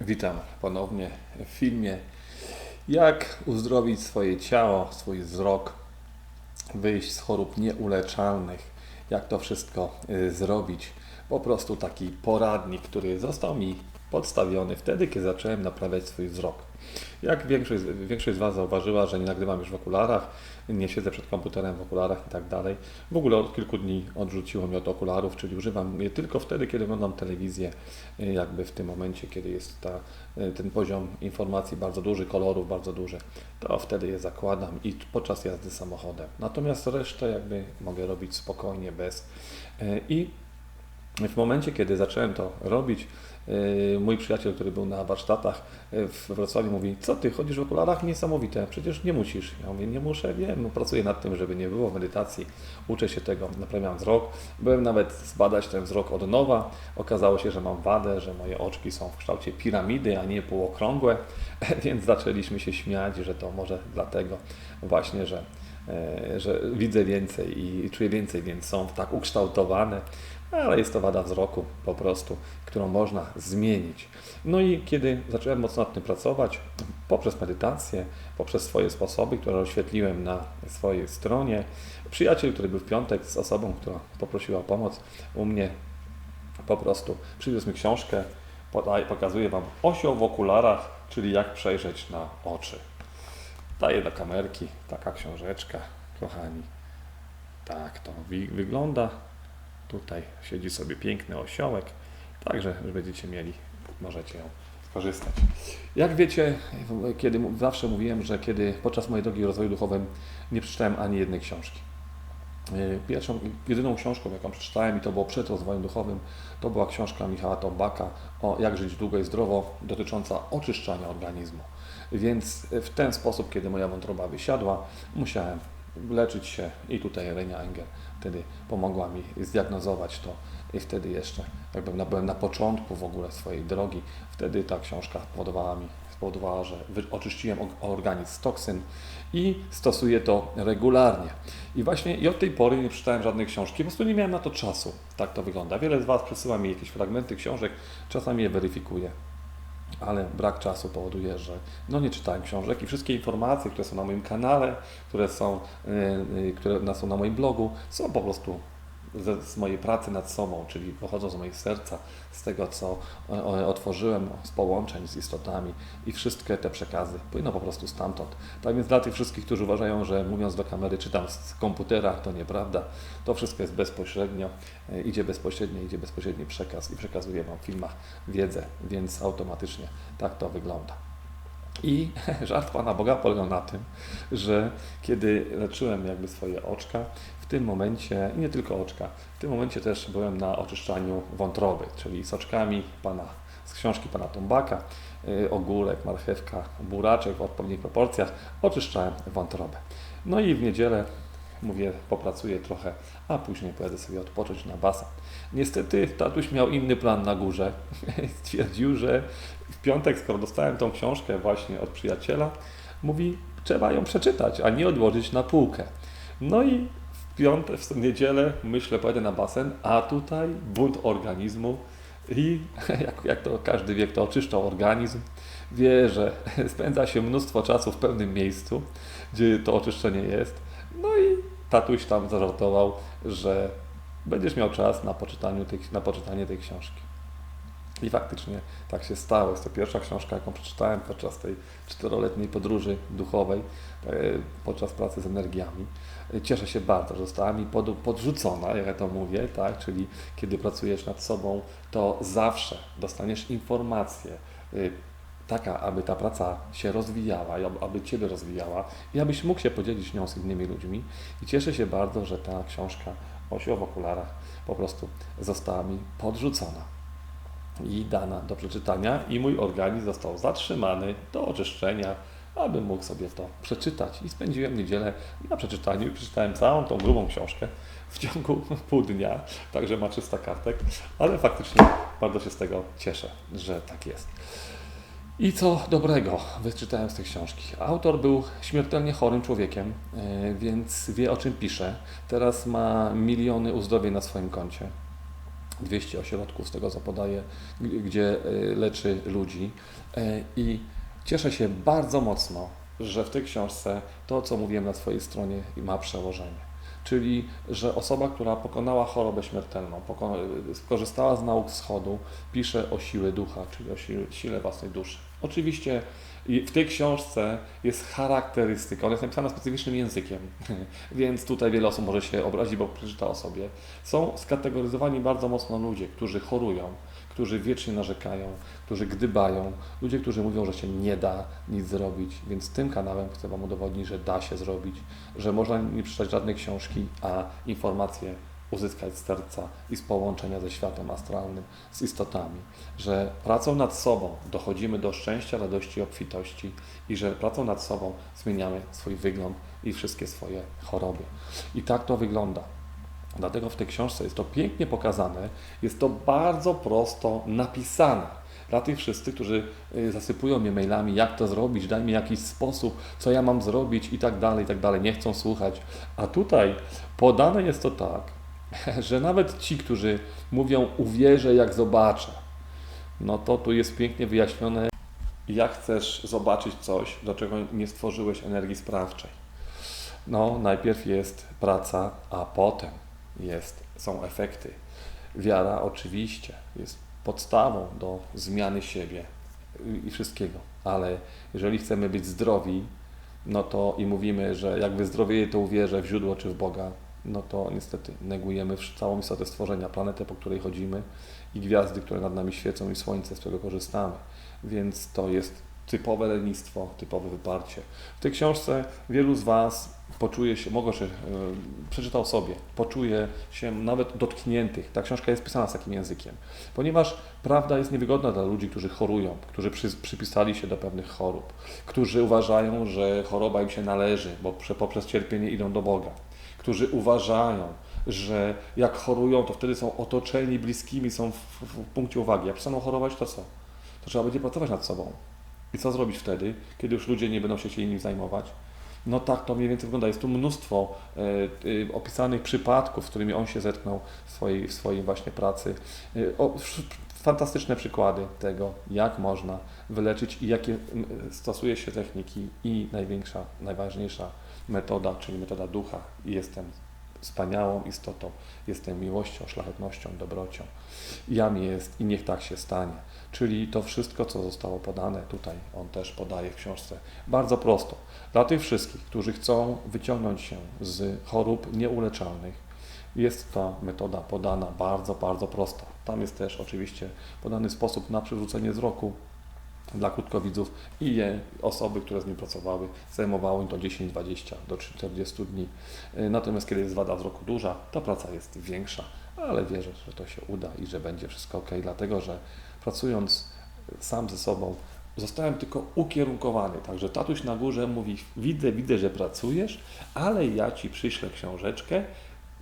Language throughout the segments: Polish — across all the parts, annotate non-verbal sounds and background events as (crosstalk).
Witam ponownie w filmie Jak uzdrowić swoje ciało, swój wzrok, wyjść z chorób nieuleczalnych, jak to wszystko y, zrobić. Po prostu taki poradnik, który został mi podstawiony wtedy, kiedy zacząłem naprawiać swój wzrok. Jak większość, większość z Was zauważyła, że nie nagrywam już w okularach, nie siedzę przed komputerem w okularach i tak dalej. W ogóle od kilku dni odrzuciło mnie od okularów, czyli używam je tylko wtedy, kiedy oglądam telewizję, jakby w tym momencie, kiedy jest ta, ten poziom informacji bardzo duży, kolorów bardzo duży, to wtedy je zakładam i podczas jazdy samochodem. Natomiast resztę jakby mogę robić spokojnie, bez. I w momencie, kiedy zacząłem to robić, Yy, mój przyjaciel, który był na warsztatach yy, w Wrocławiu mówi, co ty, chodzisz w okularach? Niesamowite, przecież nie musisz. Ja mówię, nie muszę, wiem, no, pracuję nad tym, żeby nie było medytacji, uczę się tego, naprawiam wzrok. Byłem nawet zbadać ten wzrok od nowa. Okazało się, że mam wadę, że moje oczki są w kształcie piramidy, a nie półokrągłe, (laughs) więc zaczęliśmy się śmiać, że to może dlatego właśnie, że yy, że widzę więcej i czuję więcej, więc są tak ukształtowane ale jest to wada wzroku po prostu, którą można zmienić. No i kiedy zacząłem mocno nad tym pracować, poprzez medytację, poprzez swoje sposoby, które oświetliłem na swojej stronie, przyjaciel, który był w piątek z osobą, która poprosiła o pomoc u mnie, po prostu przywiózł mi książkę, pokazuję Wam osioł w okularach, czyli jak przejrzeć na oczy. Daję do kamerki, taka książeczka, kochani. Tak to wygląda. Tutaj siedzi sobie piękny osiołek, także będziecie mieli, możecie ją skorzystać. Jak wiecie, kiedy zawsze mówiłem, że kiedy podczas mojej drogi rozwoju duchowym nie przeczytałem ani jednej książki. Y, pierwszą, jedyną książką, jaką przeczytałem i to było przed rozwojem duchowym, to była książka Michała Tombaka o jak żyć długo i zdrowo, dotycząca oczyszczania organizmu. Więc w ten sposób, kiedy moja wątroba wysiadła, musiałem leczyć się i tutaj Renia Engel wtedy pomogła mi zdiagnozować to i wtedy jeszcze jakby byłem na początku w ogóle swojej drogi, wtedy ta książka spowodowała mi spowodowała, że oczyściłem organizm z toksyn i stosuję to regularnie. I właśnie i od tej pory nie przeczytałem żadnej książki, po prostu nie miałem na to czasu. Tak to wygląda. Wiele z Was przesyła mi jakieś fragmenty książek, czasami je weryfikuję ale brak czasu powoduje, że no nie czytałem książek i wszystkie informacje, które są na moim kanale, które są, yy, które są na moim blogu, są po prostu z, z, mojej pracy nad sobą, czyli pochodzą z mojego serca, z tego, co otworzyłem, z połączeń z istotami i wszystkie te przekazy płyną po prostu stamtąd. Tak więc dla tych wszystkich, którzy uważają, że mówiąc do kamery czytam z komputera, to nieprawda. To wszystko jest bezpośrednio, e, idzie bezpośrednio, idzie bezpośredni przekaz i przekazuję Wam w filmach wiedzę, więc automatycznie tak to wygląda. I (laughs) żart Pana Boga polegał na tym, że kiedy leczyłem jakby swoje oczka, w tym momencie, i nie tylko oczka, w tym momencie też byłem na oczyszczaniu wątroby, czyli soczkami pana, z książki pana Tombaka, yy, ogórek, marchewka, buraczek w odpowiednich proporcjach, oczyszczałem wątrobę. No i w niedzielę mówię, popracuję trochę, a później pojadę sobie odpocząć na basen. Niestety tatuś miał inny plan na górze. (laughs) Stwierdził, że w piątek, skoro dostałem tą książkę właśnie od przyjaciela, mówi, trzeba ją przeczytać, a nie odłożyć na półkę. No i piątek, w niedzielę myślę, pojadę na basen, a tutaj bunt organizmu i (laughs) jak, jak to każdy wie, kto oczyszczał organizm, wie, że (laughs) spędza się mnóstwo czasu w pewnym miejscu, gdzie to oczyszczenie jest. No i tatuś tam zażartował, że będziesz miał czas na, poczytaniu tej, na poczytanie tej książki. I faktycznie tak się stało. Jest to pierwsza książka, jaką przeczytałem podczas tej czteroletniej podróży duchowej, e, podczas pracy z energiami. Cieszę się bardzo, że została mi pod, podrzucona, jak ja to mówię, tak? czyli kiedy pracujesz nad sobą, to zawsze dostaniesz informację, y, taka, aby ta praca się rozwijała, aby Ciebie rozwijała i abyś mógł się podzielić nią z innymi ludźmi. I cieszę się bardzo, że ta książka Osio w okularach po prostu została mi podrzucona i dana do przeczytania i mój organizm został zatrzymany do oczyszczenia aby mógł sobie to przeczytać. I spędziłem niedzielę na przeczytaniu i przeczytałem całą tą grubą książkę w ciągu (laughs) pół dnia, także ma 300 kartek, ale faktycznie bardzo się z tego cieszę, że tak jest. I co dobrego wyczytałem z tej książki. Autor był śmiertelnie chorym człowiekiem, e, więc wie o czym pisze. Teraz ma miliony uzdrowień na swoim koncie. 200 ośrodków, z tego co podaje, g- gdzie y, leczy ludzi. E, I cieszę się bardzo mocno, że w tej książce to, co mówiłem na swojej stronie, ma przełożenie. Czyli, że osoba, która pokonała chorobę śmiertelną, skorzystała z nauk wschodu, pisze o siłę ducha, czyli o sile własnej duszy. Oczywiście i w tej książce jest charakterystyka, ona jest napisana specyficznym językiem, (laughs) więc tutaj wiele osób może się obrazić, bo przeczyta o sobie. Są skategoryzowani bardzo mocno ludzie, którzy chorują, którzy wiecznie narzekają, którzy gdybają, ludzie, którzy mówią, że się nie da nic zrobić, więc tym kanałem chcę Wam udowodnić, że da się zrobić, że można nie przeczytać żadnej książki, a informacje uzyskać z serca i z połączenia ze światem astralnym, z istotami, że pracą nad sobą dochodzimy do szczęścia, radości obfitości i że pracą nad sobą zmieniamy swój wygląd i wszystkie swoje choroby. I tak to wygląda. Dlatego w tej książce jest to pięknie pokazane, jest to bardzo prosto napisane. Dla tych wszystkich, którzy y, zasypują mnie mailami, jak to zrobić, daj mi jakiś sposób, co ja mam zrobić i tak dalej, i tak dalej, nie chcą słuchać. A tutaj podane jest to tak, (laughs) że nawet ci, którzy mówią uwierzę jak zobaczę, no to tu jest pięknie wyjaśnione, jak chcesz zobaczyć coś, do czego nie stworzyłeś energii sprawczej. No, najpierw jest praca, a potem jest, są efekty. Wiara oczywiście jest podstawą do zmiany siebie i- wszystkiego, ale jeżeli chcemy być zdrowi, no to i mówimy, że jak wyzdrowieję, to uwierzę w źródło czy w Boga, no to niestety negujemy całą istotę stworzenia, planetę, po której chodzimy i gwiazdy, które nad nami świecą i słońce, z którego korzystamy. Więc to jest typowe lenistwo, typowe wyparcie. W tej książce wielu z Was poczuje się, mogę, że e, przeczytał sobie, poczuje się nawet dotkniętych. Ta książka jest pisana z takim językiem, ponieważ prawda jest niewygodna dla ludzi, którzy chorują, którzy przy, przypisali się do pewnych chorób, którzy uważają, że choroba im się należy, bo prze, poprzez cierpienie idą do Boga, którzy uważają, że jak chorują, to wtedy są otoczeni bliskimi, są w, w, w punkcie uwagi. Jak przestaną chorować, to co? To trzeba będzie pracować nad sobą. I co zrobić wtedy, kiedy już ludzie nie będą się chcieli nim zajmować? No tak to mniej więcej wygląda. Jest tu mnóstwo e, e, opisanych przypadków, z którymi on się zetknął w swojej, w swojej właśnie pracy. E, o, fantastyczne przykłady tego, jak można wyleczyć i jakie stosuje się techniki i największa, najważniejsza metoda, czyli metoda ducha. Jestem wspaniałą istotą, jestem miłością, szlachetnością, dobrocią. Jam jest i niech tak się stanie. Czyli to wszystko, co zostało podane tutaj, on też podaje w książce. Bardzo prosto. Dla tych wszystkich, którzy chcą wyciągnąć się z chorób nieuleczalnych, jest ta metoda podana bardzo, bardzo prosta. Tam jest też oczywiście podany sposób na przywrócenie wzroku dla krótkowidzów i osoby, które z nim pracowały, zajmowało im to 10, 20 do 40 dni. Y, Natomiast kiedy jest wada wzroku duża, ta praca jest większa, ale wierzę, że to się uda i że będzie wszystko ok, dlatego że pracując sam ze sobą, zostałem tylko ukierunkowany. Także tatuś na górze mówi: Widzę, widzę, że pracujesz, ale ja ci przyślę książeczkę.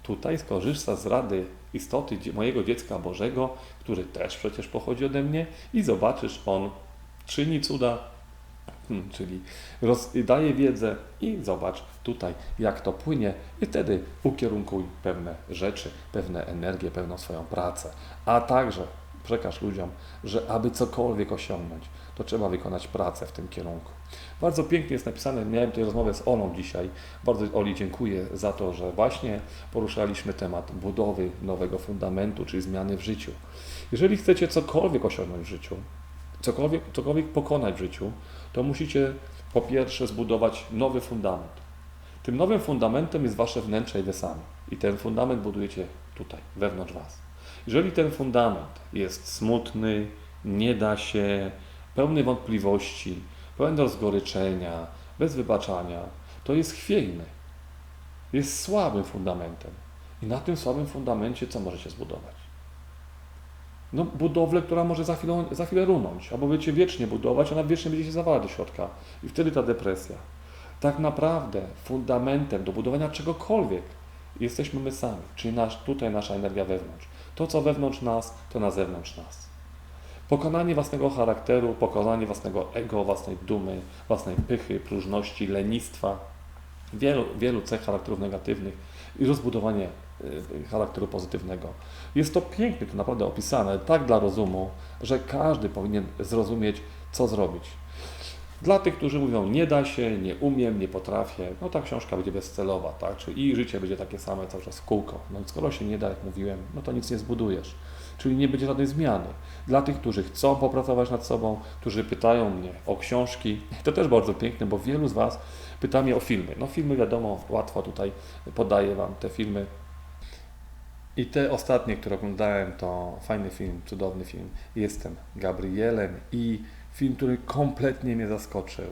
Tutaj skorzysta z rady istoty mojego dziecka Bożego, który też przecież pochodzi ode mnie, i zobaczysz, on czyni cuda, Hmm, czyli daje wiedzę i zobacz tutaj, jak to płynie, i wtedy ukierunkuj pewne rzeczy, pewne energie, pewną swoją pracę. A także przekaż ludziom, że aby cokolwiek osiągnąć, to trzeba wykonać pracę w tym kierunku. Bardzo pięknie jest napisane, miałem tutaj rozmowę z Olą dzisiaj. Bardzo Oli dziękuję za to, że właśnie poruszaliśmy temat budowy nowego fundamentu, czyli zmiany w życiu. Jeżeli chcecie cokolwiek osiągnąć w życiu, cokolwiek, cokolwiek pokonać w życiu, to musicie po pierwsze zbudować nowy fundament. Tym nowym fundamentem jest wasze wnętrze i wy sami. I ten fundament budujecie tutaj, wewnątrz was. Jeżeli ten fundament jest smutny, nie da się, pełny wątpliwości, pełen rozgoryczenia, bez wybaczania, to jest chwiejny. Jest słabym fundamentem. I na tym słabym fundamencie co możecie zbudować? No, budowlę, która może za chwilę, za chwilę runąć, albo będziecie wiecznie budować, ona wiecznie będzie się zawalać do środka. I wtedy ta depresja. Tak naprawdę fundamentem do budowania czegokolwiek jesteśmy my sami, czyli nasz, tutaj nasza energia wewnątrz. To, co wewnątrz nas, to na zewnątrz nas. Pokonanie własnego charakteru, pokonanie własnego ego, własnej dumy, własnej pychy, próżności, lenistwa, wielu, wielu cech charakterów negatywnych i rozbudowanie charakteru pozytywnego. Jest to pięknie to naprawdę opisane, tak dla rozumu, że każdy powinien zrozumieć, co zrobić. Dla tych, którzy mówią, nie da się, nie umiem, nie potrafię, no ta książka będzie bezcelowa, tak? Czyli życie będzie takie same cały czas kółko. No skoro się nie da, jak mówiłem, no to nic nie zbudujesz. Czyli nie będzie żadnej zmiany. Dla tych, którzy chcą popracować nad sobą, którzy pytają mnie o książki, to też bardzo piękne, bo wielu z Was pyta mnie o filmy. No filmy wiadomo, łatwo tutaj podaję Wam te filmy. I te ostatnie, które oglądałem, to fajny film, cudowny film. Jestem Gabrielem i film, który kompletnie mnie zaskoczył.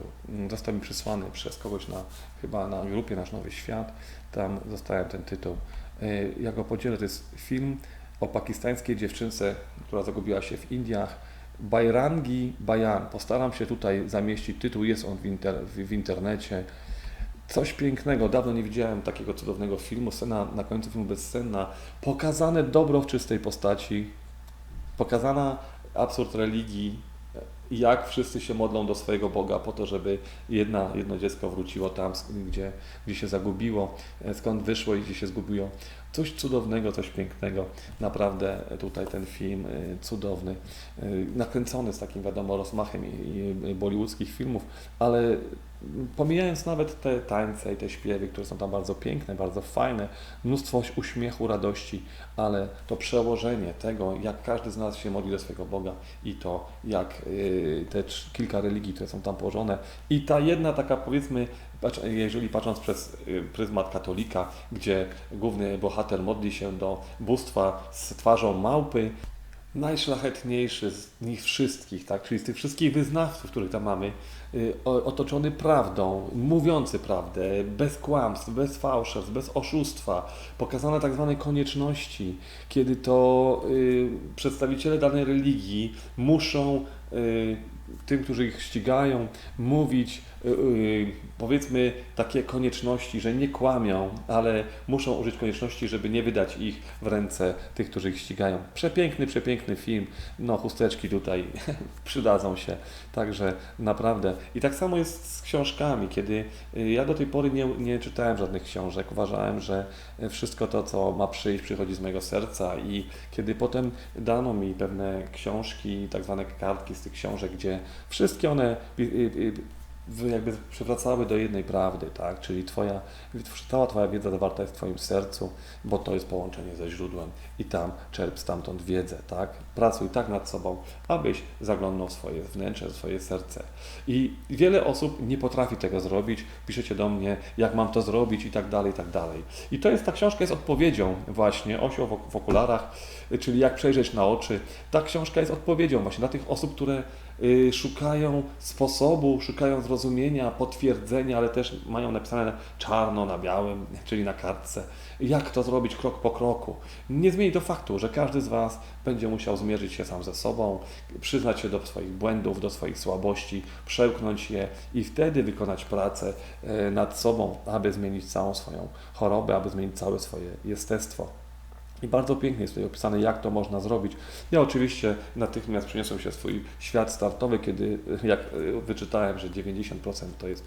Został mi przysłany przez kogoś na, chyba na grupie Nasz Nowy Świat. Tam zostałem ten tytuł. Y, Ja go podzielę, to jest film o pakistańskiej dziewczynce, która zagubiła się w Indiach. Bajrangi Bayan. Postaram się tutaj zamieścić tytuł, jest on w, inter, w internecie. Coś pięknego, dawno nie widziałem takiego cudownego filmu. Scena na końcu filmu bezsenna. Pokazane dobro w czystej postaci. Pokazana absurd religii, jak wszyscy się modlą do swojego Boga po to, żeby jedna, jedno dziecko wróciło tam, gdzie, gdzie się zagubiło, e, skąd wyszło i gdzie się zgubiło. Coś cudownego, coś pięknego. Naprawdę tutaj ten film e, cudowny, e, nakręcony z takim wiadomo rozmachem i, i bollywoodzkich filmów, ale pomijając nawet te tańce i te śpiewy, które są tam bardzo piękne, bardzo fajne, mnóstwo uśmiechu, radości, ale to przełożenie tego, jak każdy z nas się modli do swojego Boga i to, jak y, te kilka religii, które są tam położone i ta jedna taka powiedzmy, jeżeli patrząc przez y, pryzmat katolika, gdzie główny bohater modli się do bóstwa z twarzą małpy, najszlachetniejszy z nich wszystkich, tak? czyli z tych wszystkich wyznawców, których tam mamy, otoczony prawdą, mówiący prawdę, bez kłamstw, bez fałszerstw, bez oszustwa, pokazane tak zwane konieczności, kiedy to y, przedstawiciele danej religii muszą y, tym, którzy ich ścigają, mówić y, y, powiedzmy takie konieczności, że nie kłamią, ale muszą użyć konieczności, żeby nie wydać ich w ręce tych, którzy ich ścigają. Przepiękny, przepiękny film. No, chusteczki tutaj (laughs) przydadzą się. Także naprawdę. I tak samo jest z książkami, kiedy y, ja do tej pory nie, nie czytałem żadnych książek. Uważałem, że wszystko to, co ma przyjść, przychodzi z mojego serca i kiedy potem dano mi pewne książki, tak zwane kartki z tych książek, gdzie wszystkie one y, y, jakby przywracały do jednej prawdy, tak? Czyli twoja, cała Twoja wiedza zawarta jest w Twoim sercu, bo to jest połączenie ze źródłem i tam czerp stamtąd wiedzę, tak? Pracuj tak nad sobą, abyś zaglądnął w swoje wnętrze, w swoje serce. I wiele osób nie potrafi tego zrobić, piszecie do mnie, jak mam to zrobić i tak dalej, i tak dalej. I to jest, ta książka jest odpowiedzią właśnie, osioł w, okularach, czyli jak przejrzeć na oczy. Ta książka jest odpowiedzią właśnie dla tych osób, które szukają sposobu, szukają zrozumienia, potwierdzenia, ale też mają napisane czarno na białym, (laughs) czyli na kartce, jak to zrobić krok po kroku. Nie zmieni to faktu, że każdy z Was będzie musiał zmierzyć się sam ze sobą, przyznać się do swoich błędów, do swoich słabości, przełknąć je i wtedy wykonać pracę e, nad sobą, aby zmienić całą swoją chorobę, aby zmienić całe swoje jestestwo. I bardzo pięknie jest tutaj opisane, jak to można zrobić. Ja oczywiście natychmiast przeniosłem się w swój świat startowy, kiedy (laughs) jak e, wyczytałem, że 90% to jest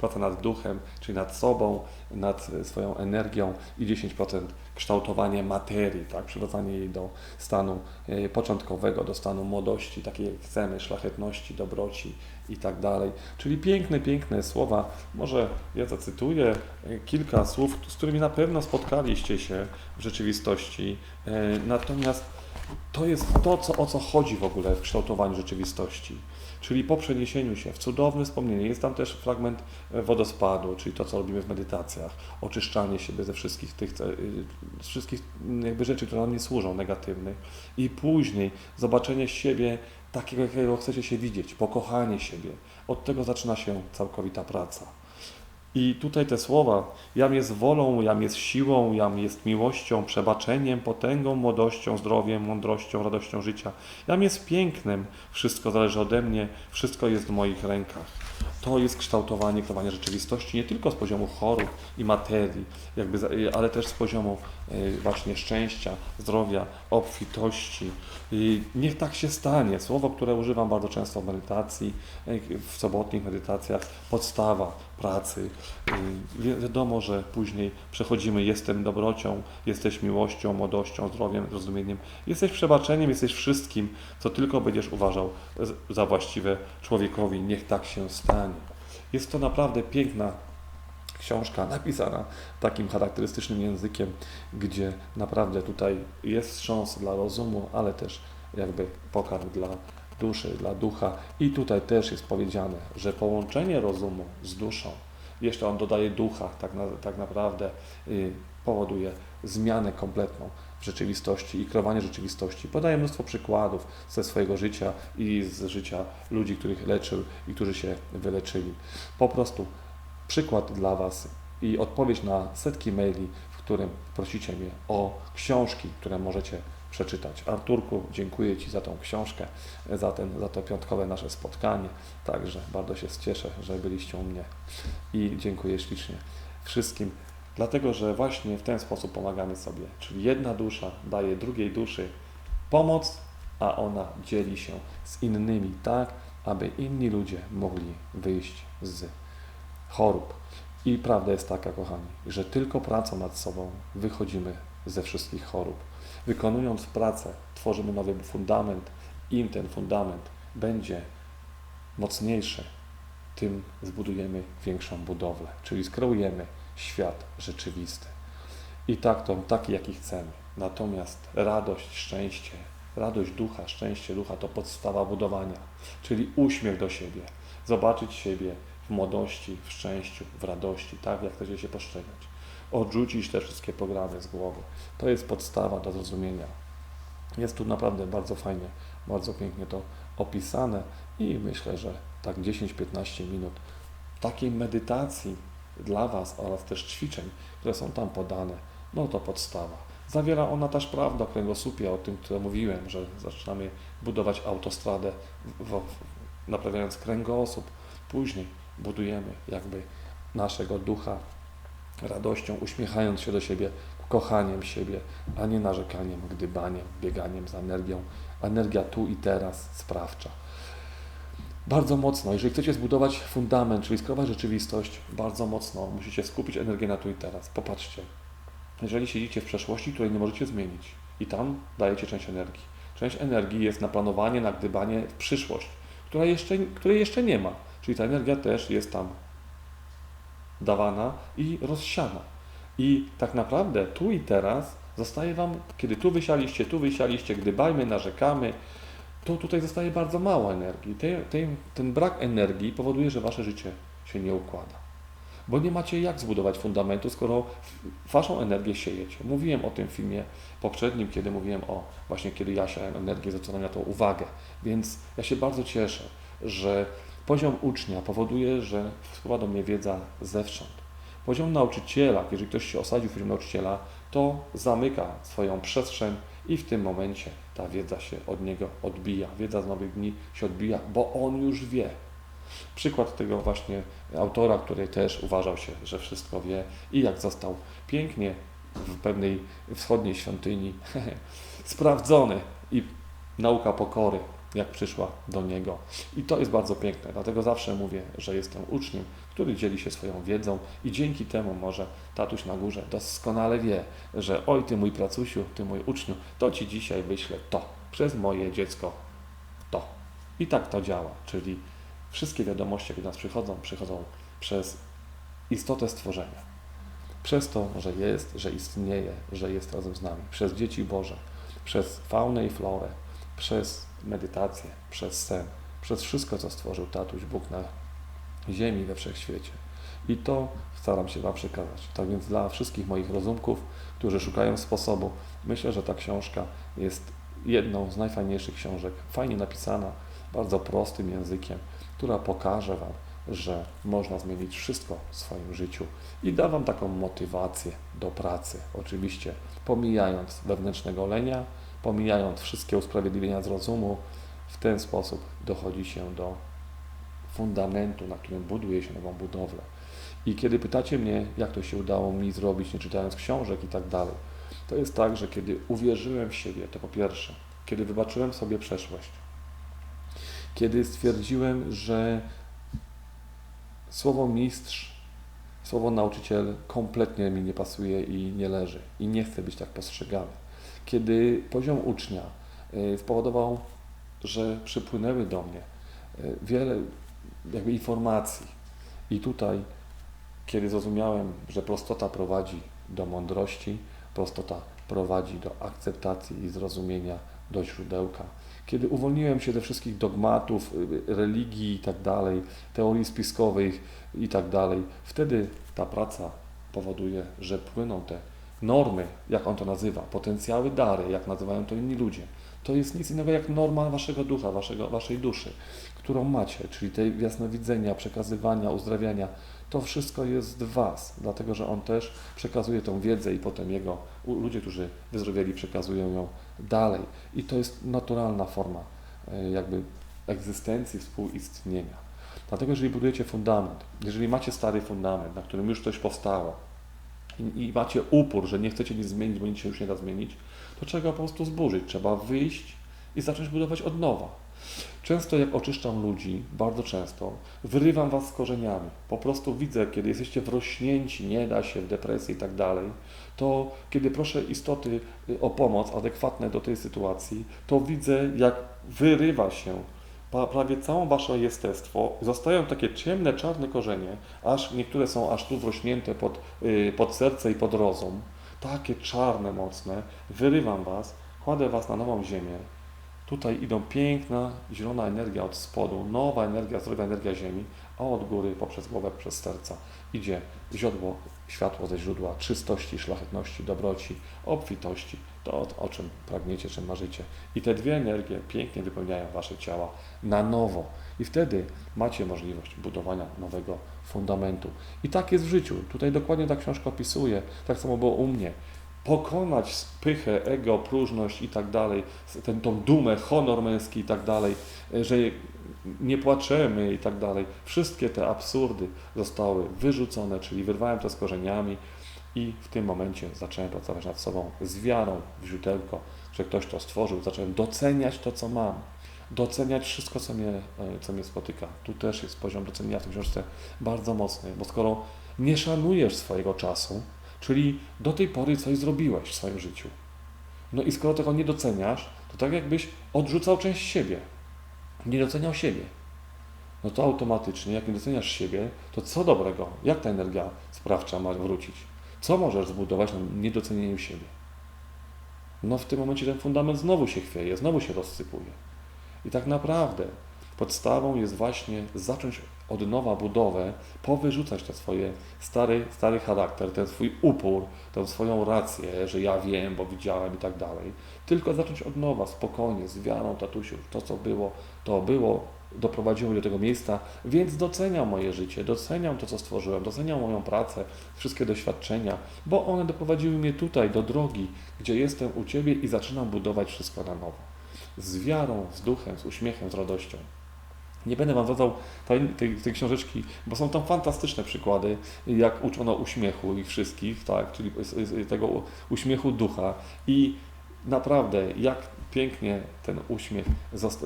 praca- nad duchem, czyli nad sobą, nad e, swoją energią i 10% kształtowanie materii, tak? przywracanie jej do stanu e, początkowego, do stanu młodości, takiej jak chcemy, szlachetności, dobroci i tak dalej. Czyli piękne, piękne słowa. Może ja zacytuję e, kilka słów, z którymi na pewno spotkaliście się w rzeczywistości. E, Natomiast to jest to, co, o co chodzi w ogóle w kształtowaniu rzeczywistości. Czyli po przeniesieniu się w cudowne wspomnienie. Jest tam też fragment e, wodospadu, czyli to, co robimy w medytacjach. Oczyszczanie siebie ze wszystkich tych, wszystkich jakby rzeczy, które nam nie służą, negatywnych. I później zobaczenie siebie takiego, jakiego chcecie się widzieć, pokochanie siebie. Od tego zaczyna się całkowita praca. I tutaj te słowa, jam jest wolą, jam jest siłą, jam jest miłością, przebaczeniem, potęgą, młodością, zdrowiem, mądrością, radością życia. Jam jest pięknem, wszystko zależy ode mnie, wszystko jest w moich rękach. To jest kształtowanie, kreowanie rzeczywistości nie tylko z poziomu chorób i materii, jakby, ale też z poziomu y, właśnie szczęścia, zdrowia, obfitości. I niech tak się stanie. Słowo, które używam bardzo często w medytacji, y, w sobotnich medytacjach, podstawa pracy. Y, wi- Wiadomo, że później przechodzimy, jestem dobrocią, jesteś miłością, młodością, zdrowiem, zrozumieniem, jesteś przebaczeniem, jesteś wszystkim, co tylko będziesz uważał za właściwe człowiekowi. Niech tak się stanie. Jest to naprawdę piękna książka napisana takim charakterystycznym językiem, gdzie naprawdę tutaj jest wstrząs dla rozumu, ale też jakby pokarm dla duszy, dla ducha. I tutaj też jest powiedziane, że połączenie rozumu z duszą, jeszcze on dodaje ducha, tak, na, tak naprawdę y, powoduje zmianę kompletną rzeczywistości i kreowanie rzeczywistości. Podaje mnóstwo przykładów ze swojego życia i z życia ludzi, których leczył i którzy się wyleczyli. Po prostu przykład dla Was i odpowiedź na setki maili, w którym prosicie mnie o książki, które możecie przeczytać. Arturku, dziękuję Ci za tą książkę, za, ten, za to piątkowe nasze spotkanie. Także bardzo się cieszę, że byliście u mnie i dziękuję ślicznie wszystkim, dlatego że właśnie w ten sposób pomagamy sobie. Czyli jedna dusza daje drugiej duszy pomoc, a ona dzieli się z innymi tak, aby inni ludzie mogli wyjść z chorób. I prawda jest taka, kochani, że tylko pracą nad sobą wychodzimy ze wszystkich chorób. Wykonując pracę, tworzymy nowy fundament. Im ten fundament będzie mocniejszy, tym zbudujemy większą budowlę, czyli skreujemy świat rzeczywisty. I tak to, taki, jaki chcemy. Natomiast radość, szczęście, radość ducha, szczęście ducha to podstawa budowania, czyli uśmiech do siebie, zobaczyć siebie w młodości, w szczęściu, w radości, tak jak chcecie się postrzegać. Odrzucić te wszystkie programy z głowy. To jest podstawa do zrozumienia. Jest tu naprawdę bardzo fajnie, bardzo pięknie to opisane i myślę, że tak 10-15 minut takiej medytacji dla Was oraz też ćwiczeń, które są tam podane, no to podstawa. Zawiera ona też prawdę o kręgosłupie, o tym, które mówiłem, że zaczynamy budować autostradę, w, naprawiając kręgosłup. Później budujemy jakby naszego ducha radością, uśmiechając się do siebie, kochaniem siebie, a nie narzekaniem, gdybaniem, bieganiem za energią. Energia tu i teraz sprawcza. Bardzo mocno, jeżeli chcecie zbudować fundament, czyli skrować rzeczywistość, bardzo mocno musicie skupić energię na tu i teraz. Popatrzcie, jeżeli siedzicie w przeszłości, której nie możecie zmienić i tam dajecie część energii. Część energii jest na planowanie, na gdybanie w przyszłość, która jeszcze, której jeszcze nie ma. Czyli ta energia też jest tam dawana i rozsiana. I tak naprawdę tu i teraz zostaje Wam, kiedy tu wysialiście, tu wysialiście, gdybajmy, narzekamy, to tutaj zostaje bardzo mało energii. Te, te, ten brak energii powoduje, że Wasze życie się nie układa. Bo nie macie jak zbudować fundamentu, skoro Waszą energię siejecie. Mówiłem o tym filmie poprzednim, kiedy mówiłem o właśnie kiedy ja siałem energię, zwrócono na to uwagę. Więc ja się bardzo cieszę, że poziom ucznia powoduje, że wpływa do mnie wiedza zewsząd. Poziom nauczyciela, jeżeli ktoś się osadził w poziom nauczyciela, to zamyka swoją przestrzeń i w tym momencie ta wiedza się od niego odbija. Wiedza z nowych dni się odbija, bo on już wie. Przykład tego właśnie autora, który też uważał się, że wszystko wie i jak został pięknie w pewnej wschodniej świątyni (laughs) sprawdzony i nauka pokory, jak przyszła do niego. I to jest bardzo piękne, dlatego zawsze mówię, że jestem uczniem, który dzieli się swoją wiedzą i dzięki temu może tatuś na górze doskonale wie, że oj ty mój pracusiu, ty mój uczniu, to ci dzisiaj wyślę to, przez moje dziecko to. I tak to działa, czyli wszystkie wiadomości, jakie do nas przychodzą, przychodzą przez istotę stworzenia. Przez to, że jest, że istnieje, że jest razem z nami, przez dzieci Boże, przez faunę i florę, przez medytację, przez sen, przez wszystko, co stworzył tatuś Bóg na ziemi we wszechświecie. I to staram się Wam przekazać. Tak więc dla wszystkich moich rozumków, którzy szukają sposobu, myślę, że ta książka jest jedną z najfajniejszych książek, fajnie napisana, bardzo prostym językiem, która pokaże Wam, że można zmienić wszystko w swoim życiu i da Wam taką motywację do pracy. Oczywiście pomijając wewnętrznego lenia, pomijając wszystkie usprawiedliwienia z rozumu, w ten sposób dochodzi się do fundamentu, na którym buduje się nową budowlę. I kiedy pytacie mnie, jak to się udało mi zrobić, nie czytając książek i tak dalej, to jest tak, że kiedy uwierzyłem w siebie, to po pierwsze, kiedy wybaczyłem sobie przeszłość, kiedy stwierdziłem, że słowo mistrz, słowo nauczyciel kompletnie mi nie pasuje i nie leży i nie chcę być tak postrzegany. Kiedy poziom ucznia y, spowodował, że przypłynęły do mnie y, wiele jakby informacji. I tutaj, kiedy zrozumiałem, że prostota prowadzi do mądrości, prostota prowadzi do akceptacji i zrozumienia, do źródełka, kiedy uwolniłem się ze wszystkich dogmatów, y, religii i tak dalej, teorii spiskowych i tak dalej, wtedy ta praca powoduje, że płyną te normy, jak on to nazywa, potencjały, dary, jak nazywają to inni ludzie. To jest nic innego jak norma waszego ducha, waszego, waszej duszy, którą macie, czyli tej jasnowidzenia, przekazywania, uzdrawiania. To wszystko jest w was, dlatego że on też przekazuje tą wiedzę i potem jego ludzie, którzy wyzdrowieli, przekazują ją dalej. I to jest naturalna forma e, jakby egzystencji, współistnienia. Dlatego, jeżeli budujecie fundament, jeżeli macie stary fundament, na którym już coś powstało i, macie upór, że nie chcecie nic zmienić, bo nic się już nie da zmienić, to trzeba po prostu zburzyć. Trzeba wyjść i zacząć budować od nowa. Często jak oczyszczam ludzi, bardzo często, wyrywam was z korzeniami. Po prostu widzę, kiedy jesteście wrośnięci, nie da się, w depresji i tak dalej, to kiedy proszę istoty y, o pomoc adekwatne do tej sytuacji, to widzę, jak wyrywa się prawie całą wasze jestestwo, zostają takie ciemne, czarne korzenie, aż niektóre są aż tu wrośnięte pod, y, pod serce i pod rozum, takie czarne, mocne, wyrywam was, kładę was na nową ziemię, Tutaj idą piękna, zielona energia od spodu, nowa energia, zdrowa energia Ziemi, a od góry, poprzez głowę, przez serca. Idzie źródło, światło ze źródła czystości, szlachetności, dobroci, obfitości, to o czym pragniecie, czym marzycie. I te dwie energie pięknie wypełniają Wasze ciała na nowo. I wtedy macie możliwość budowania nowego fundamentu. I tak jest w życiu. Tutaj dokładnie ta książka opisuje. Tak samo było u mnie pokonać pychę, ego, próżność i tak dalej, tą dumę, honor męski i tak dalej, że nie płaczemy i tak dalej. Wszystkie te absurdy zostały wyrzucone, czyli wyrwałem to z korzeniami i w tym momencie zacząłem pracować nad sobą z wiarą w źródełko, że ktoś to stworzył. Zacząłem doceniać to, co mam. Doceniać wszystko, co mnie, co mnie spotyka. Tu też jest poziom docenienia w tym książce bardzo mocny, bo skoro nie szanujesz swojego czasu, Czyli do tej pory coś zrobiłeś w swoim życiu. No i skoro tego nie doceniasz, to tak jakbyś odrzucał część siebie. Nie doceniał siebie. No to automatycznie, jak nie doceniasz siebie, to co dobrego, jak ta energia sprawcza ma wrócić? Co możesz zbudować na niedocenieniu siebie? No w tym momencie ten fundament znowu się chwieje, znowu się rozsypuje. I tak naprawdę podstawą jest właśnie zacząć od nowa budowę, powyrzucać ten swoje stary, stary charakter, ten swój upór, tę swoją rację, że ja wiem, bo widziałem i tak dalej. Tylko zacząć od nowa, spokojnie, z wiarą, tatusiu, to co było, to było, doprowadziło mnie do tego miejsca, więc doceniam moje życie, doceniam to, co stworzyłem, doceniam moją pracę, wszystkie doświadczenia, bo one doprowadziły mnie tutaj, do drogi, gdzie jestem u Ciebie i zaczynam budować wszystko na nowo. Z wiarą, z duchem, z uśmiechem, z radością. Nie będę Wam zadał tej, tej, tej, książeczki, bo są tam fantastyczne przykłady, jak uczono uśmiechu ich wszystkich, tak, czyli tego uśmiechu ducha i naprawdę jak pięknie ten uśmiech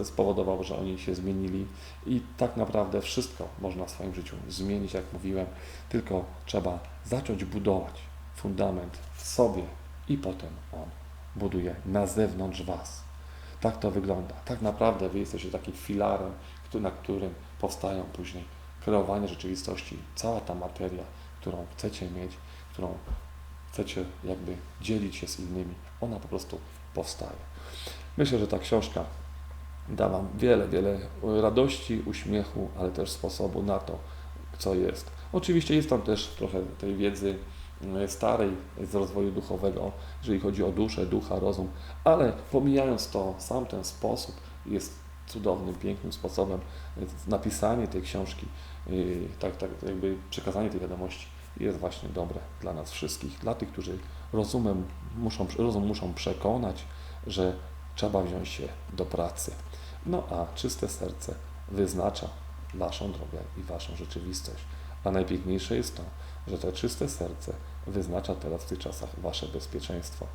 spowodował, że oni się zmienili i tak naprawdę wszystko można w swoim życiu zmienić, jak mówiłem, tylko trzeba zacząć budować fundament w sobie i potem on buduje na zewnątrz Was. Tak to wygląda. Tak naprawdę Wy jesteście takim filarem, na którym powstają później kreowanie rzeczywistości, cała ta materia, którą chcecie mieć, którą chcecie jakby dzielić się z innymi, ona po prostu powstaje. Myślę, że ta książka da Wam wiele, wiele radości, uśmiechu, ale też sposobu na to, co jest. Oczywiście jest tam też trochę tej wiedzy e, starej z rozwoju duchowego, jeżeli chodzi o duszę, ducha, rozum, ale pomijając to, sam ten sposób jest cudownym, pięknym sposobem napisanie tej książki, y, tak, tak jakby przekazanie tej wiadomości jest właśnie dobre dla nas wszystkich, dla tych, którzy rozumem muszą, rozum muszą przekonać, że trzeba wziąć się do pracy. No a czyste serce wyznacza Waszą drogę i Waszą rzeczywistość. A najpiękniejsze jest to, że to czyste serce wyznacza teraz w tych czasach Wasze bezpieczeństwo.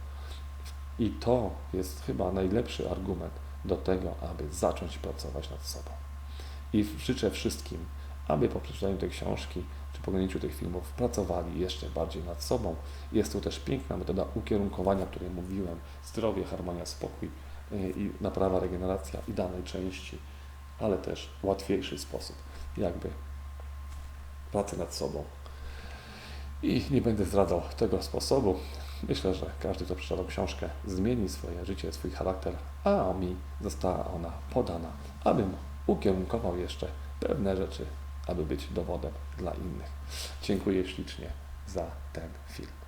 I to jest chyba najlepszy argument do tego, aby zacząć pracować nad sobą. I życzę wszystkim, aby po przeczytaniu tej książki czy po oglądnięciu tych filmów pracowali jeszcze bardziej nad sobą. Jest tu też piękna metoda ukierunkowania, o której mówiłem, zdrowie, harmonia, spokój y, i naprawa, regeneracja i danej części, ale też łatwiejszy sposób, jakby pracy nad sobą. I nie będę zdradzał tego sposobu. Myślę, że każdy, kto przeczytał książkę, zmieni swoje życie, swój charakter, a mi została ona podana, abym ukierunkował jeszcze pewne rzeczy, aby być dowodem dla innych. Dziękuję ślicznie za ten film.